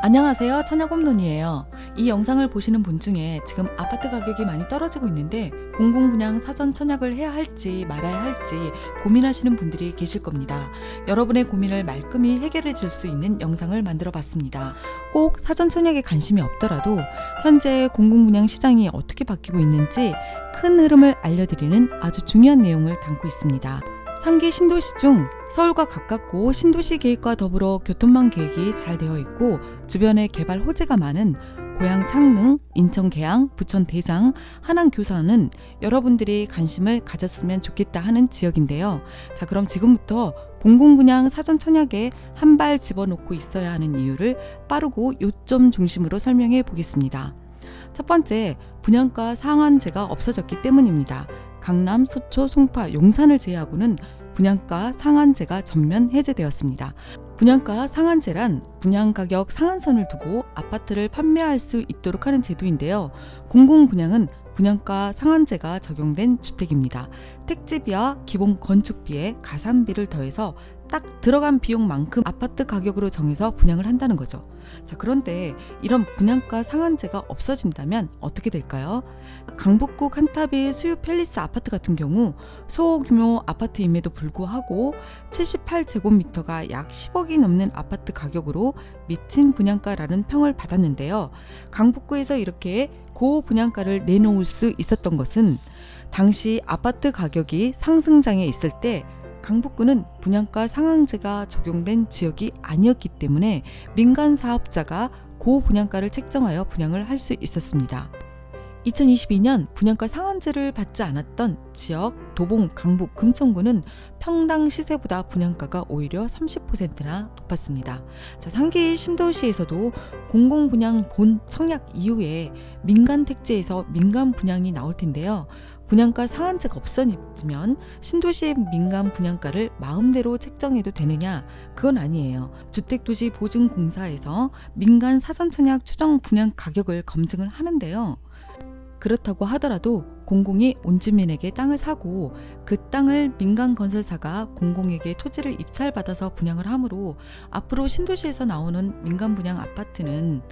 안녕하세요. 천여곰론이에요. 이 영상을 보시는 분 중에 지금 아파트 가격이 많이 떨어지고 있는데 공공분양 사전 청약을 해야 할지 말아야 할지 고민하시는 분들이 계실 겁니다. 여러분의 고민을 말끔히 해결해 줄 수 있는 영상을 만들어 봤습니다. 꼭 사전 청약에 관심이 없더라도 현재 공공분양 시장이 어떻게 바뀌고 있는지 큰 흐름을 알려드리는 아주 중요한 내용을 담고 있습니다. 상기 신도시 중 서울과 가깝고 신도시 계획과 더불어 교통망 계획이 잘 되어 있고 주변에 개발 호재가 많은 고양 창릉, 인천 계양, 부천 대장, 하남 교사는 여러분들이 관심을 가졌으면 좋겠다 하는 지역인데요. 자, 그럼 지금부터 공공분양 사전 청약에 한 발 집어넣고 있어야 하는 이유를 빠르고 요점 중심으로 설명해 보겠습니다. 첫 번째, 분양가 상한제가 없어졌기 때문입니다. 강남, 소초, 송파, 용산을 제외하고는 분양가 상한제가 전면 해제되었습니다. 분양가 상한제란 분양 가격 상한선을 두고 아파트를 판매할 수 있도록 하는 제도인데요. 공공 분양은 분양가 상한제가 적용된 주택입니다. 택지비와 기본 건축비에 가산비를 더해서 딱 들어간 비용만큼 아파트 가격으로 정해서 분양을 한다는 거죠. 자, 그런데 이런 분양가 상한제가 없어진다면 어떻게 될까요? 강북구 칸타빌 수유 팰리스 아파트 같은 경우 소규모 아파트임에도 불구하고 78제곱미터가 약 10억이 넘는 아파트 가격으로 미친 분양가라는 평을 받았는데요. 강북구에서 이렇게 고 분양가를 내놓을 수 있었던 것은 당시 아파트 가격이 상승장에 있을 때 강북구는 분양가 상한제가 적용된 지역이 아니었기 때문에 민간 사업자가 고 분양가를 책정하여 분양을 할 수 있었습니다. 2022년 분양가 상한제를 받지 않았던 지역 도봉, 강북, 금천구는 평당 시세보다 분양가가 오히려 30%나 높았습니다. 자, 상기 신도시에서도 공공 분양 본 청약 이후에 민간 택지에서 민간 분양이 나올 텐데요. 분양가 상한제가 없어지면 신도시의 민간 분양가를 마음대로 책정해도 되느냐? 그건 아니에요. 주택도시 보증공사에서 민간 사전청약 추정 분양 가격을 검증을 하는데요. 그렇다고 하더라도 공공이 온 주민에게 땅을 사고 그 땅을 민간 건설사가 공공에게 토지를 입찰받아서 분양을 하므로 앞으로 신도시에서 나오는 민간 분양 아파트는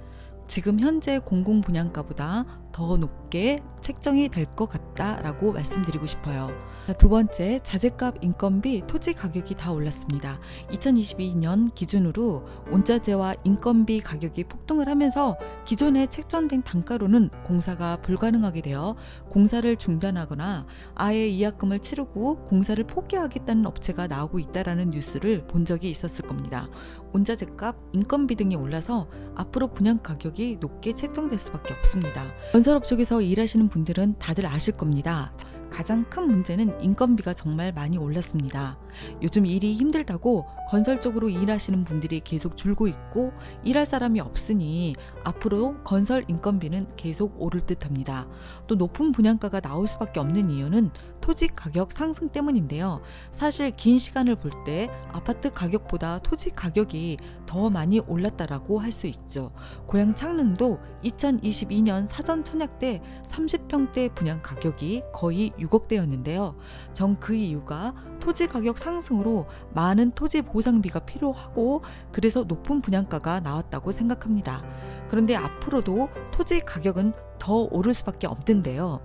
지금 현재 공공 분양가보다 더 높게 책정이 될 것 같다라고 말씀드리고 싶어요. 자, 두 번째, 자재값, 인건비, 토지 가격이 다 올랐습니다. 2022년 기준으로 온자재와 인건비 가격이 폭등을 하면서 기존에 책정된 단가로는 공사가 불가능하게 되어 공사를 중단하거나 아예 이약금을 치르고 공사를 포기하겠다는 업체가 나오고 있다라는 뉴스를 본 적이 있었을 겁니다. 온자재값, 인건비 등이 올라서 앞으로 분양 가격이 높게 책정될 수밖에 없습니다. 건설업 쪽에서 일하시는 분들은 다들 아실 겁니다. 가장 큰 문제는 인건비가 정말 많이 올랐습니다. 요즘 일이 힘들다고 건설 쪽으로 일하시는 분들이 계속 줄고 있고 일할 사람이 없으니 앞으로 건설 인건비는 계속 오를 듯 합니다. 또 높은 분양가가 나올 수밖에 없는 이유는 토지 가격 상승 때문인데요. 사실 긴 시간을 볼 때 아파트 가격보다 토지 가격이 더 많이 올랐다라고 할 수 있죠. 고향 창릉도 2022년 사전 청약 때 30평대 분양 가격이 거의 6억대였는데요. 전 그 이유가 토지 가격 상승으로 많은 토지 보상비가 필요하고 그래서 높은 분양가가 나왔다고 생각합니다. 그런데 앞으로도 토지 가격은 더 오를 수밖에 없는데요.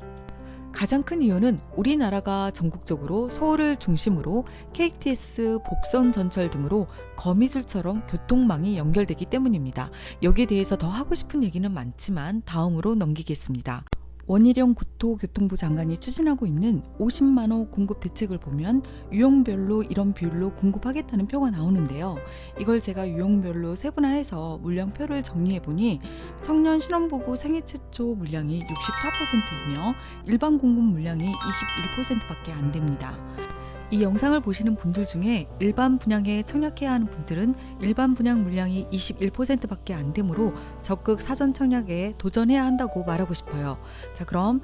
가장 큰 이유는 우리나라가 전국적으로 서울을 중심으로 KTX, 복선 전철 등으로 거미줄처럼 교통망이 연결되기 때문입니다. 여기에 대해서 더 하고 싶은 얘기는 많지만 다음으로 넘기겠습니다. 원희룡 국토교통부 장관이 추진하고 있는 50만 호 공급 대책을 보면 유형별로 이런 비율로 공급하겠다는 표가 나오는데요. 이걸 제가 유형별로 세분화해서 물량표를 정리해 보니 청년 신혼부부 생애 최초 물량이 64%이며 일반 공급 물량이 21%밖에 안 됩니다. 이 영상을 보시는 분들 중에 일반 분양에 청약해야 하는 분들은 일반 분양 물량이 21%밖에 안 되므로 적극 사전 청약에 도전해야 한다고 말하고 싶어요. 자, 그럼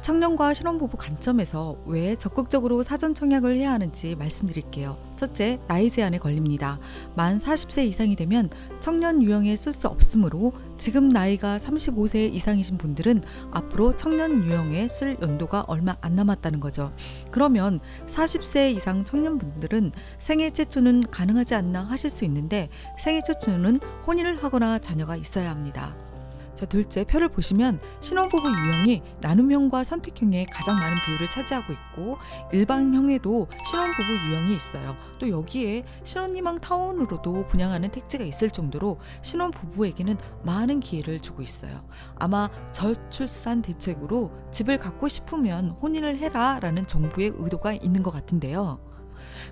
청년과 신혼부부 관점에서 왜 적극적으로 사전 청약을 해야 하는지 말씀드릴게요. 첫째, 나이 제한에 걸립니다. 만 40세 이상이 되면 청년 유형에 쓸 수 없으므로 지금 나이가 35세 이상이신 분들은 앞으로 청년 유형에 쓸 연도가 얼마 안 남았다는 거죠. 그러면 40세 이상 청년분들은 생애 최초는 가능하지 않나 하실 수 있는데 생애 최초는 혼인을 하거나 자녀가 있어야 합니다. 자, 둘째 표를 보시면 신혼부부 유형이 나눔형과 선택형의 가장 많은 비율을 차지하고 있고 일반형에도 신혼부부 유형이 있어요. 또 여기에 신혼희망 타운으로도 분양하는 택지가 있을 정도로 신혼부부에게는 많은 기회를 주고 있어요. 아마 저출산 대책으로 집을 갖고 싶으면 혼인을 해라 라는 정부의 의도가 있는 것 같은데요.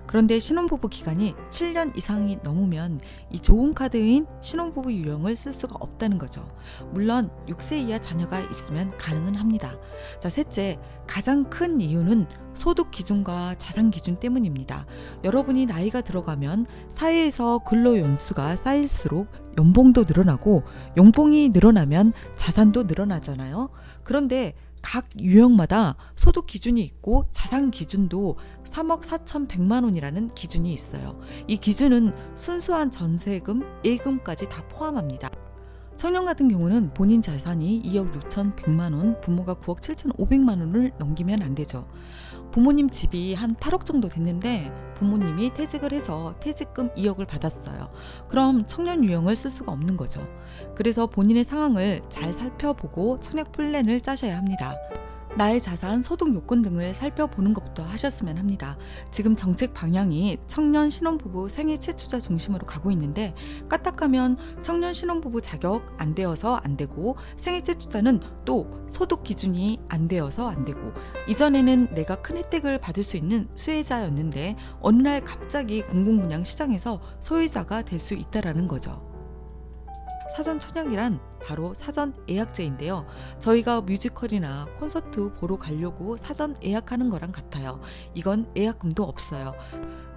그런데 신혼부부 기간이 7년 이상이 넘으면 이 좋은 카드인 신혼부부 유형을 쓸 수가 없다는 거죠. 물론 6세 이하 자녀가 있으면 가능은 합니다. 자, 셋째, 가장 큰 이유는 소득 기준과 자산 기준 때문입니다. 여러분이 나이가 들어가면 사회에서 근로 연수가 쌓일수록 연봉도 늘어나고 연봉이 늘어나면 자산도 늘어나잖아요. 그런데 각 유형마다 소득 기준이 있고 자산 기준도 3억 4,100만 원이라는 기준이 있어요. 이 기준은 순수한 전세금, 예금까지 다 포함합니다. 청년 같은 경우는 본인 자산이 2억 6,100만 원, 부모가 9억 7,500만 원을 넘기면 안 되죠. 부모님 집이 한 8억 정도 됐는데 부모님이 퇴직을 해서 퇴직금 2억을 받았어요. 그럼 청년 유형을 쓸 수가 없는 거죠. 그래서 본인의 상황을 잘 살펴보고 청약 플랜을 짜셔야 합니다. 나의 자산, 소득 요건 등을 살펴보는 것부터 하셨으면 합니다. 지금 정책 방향이 청년 신혼부부 생애 최초자 중심으로 가고 있는데 까딱하면 청년 신혼부부 자격 안 되어서 안 되고 생애 최초자는 또 소득 기준이 안 되어서 안 되고 이전에는 내가 큰 혜택을 받을 수 있는 수혜자였는데 어느 날 갑자기 공공분양 시장에서 소유자가 될 수 있다라는 거죠. 사전 청약이란 바로 사전 예약제인데요. 저희가 뮤지컬이나 콘서트 보러 가려고 사전 예약하는 거랑 같아요. 이건 예약금도 없어요.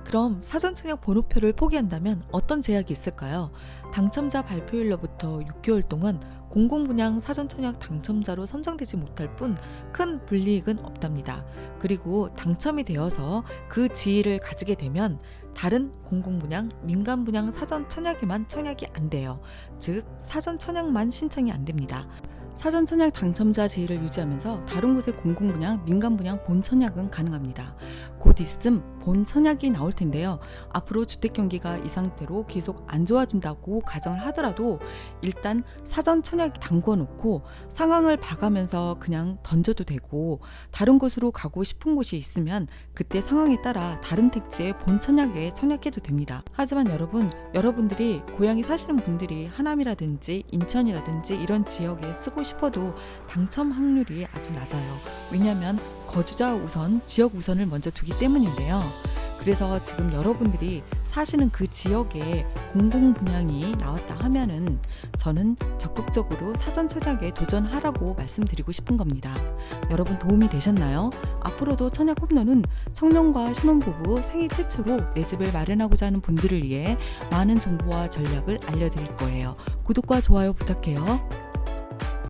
그럼 사전 청약 번호표를 포기한다면 어떤 제약이 있을까요? 당첨자 발표일로부터 6개월 동안 공공분양 사전 청약 당첨자로 선정되지 못할 뿐 큰 불이익은 없답니다. 그리고 당첨이 되어서 그 지위를 가지게 되면 다른 공공분양, 민간분양 사전 청약에만 청약이 안 돼요. 즉 사전 청약만 신청이 안 됩니다. 사전 청약 당첨자 지위를 유지하면서 다른 곳의 공공분양, 민간분양 본 청약은 가능합니다. 곧 있음 본 청약이 나올 텐데요. 앞으로 주택 경기가 이 상태로 계속 안 좋아진다고 가정을 하더라도 일단 사전 청약 담궈 놓고 상황을 봐가면서 그냥 던져도 되고 다른 곳으로 가고 싶은 곳이 있으면 그때 상황에 따라 다른 택지의 본 청약에 청약해도 됩니다. 하지만 여러분, 여러분들이 고향에 사시는 분들이 하남이라든지 인천이라든지 이런 지역에 쓰고 싶어도 당첨 확률이 아주 낮아요. 왜냐하면 거주자 우선, 지역 우선을 먼저 두기 때문인데요. 그래서 지금 여러분들이 사시는 그 지역에 공공 분양이 나왔다 하면은 저는 적극적으로 사전 청약에 도전하라고 말씀드리고 싶은 겁니다. 여러분 도움이 되셨나요? 앞으로도 청약 홈런은 청년과 신혼부부 생애 최초로 내 집을 마련하고자 하는 분들을 위해 많은 정보와 전략을 알려드릴 거예요. 구독과 좋아요 부탁해요.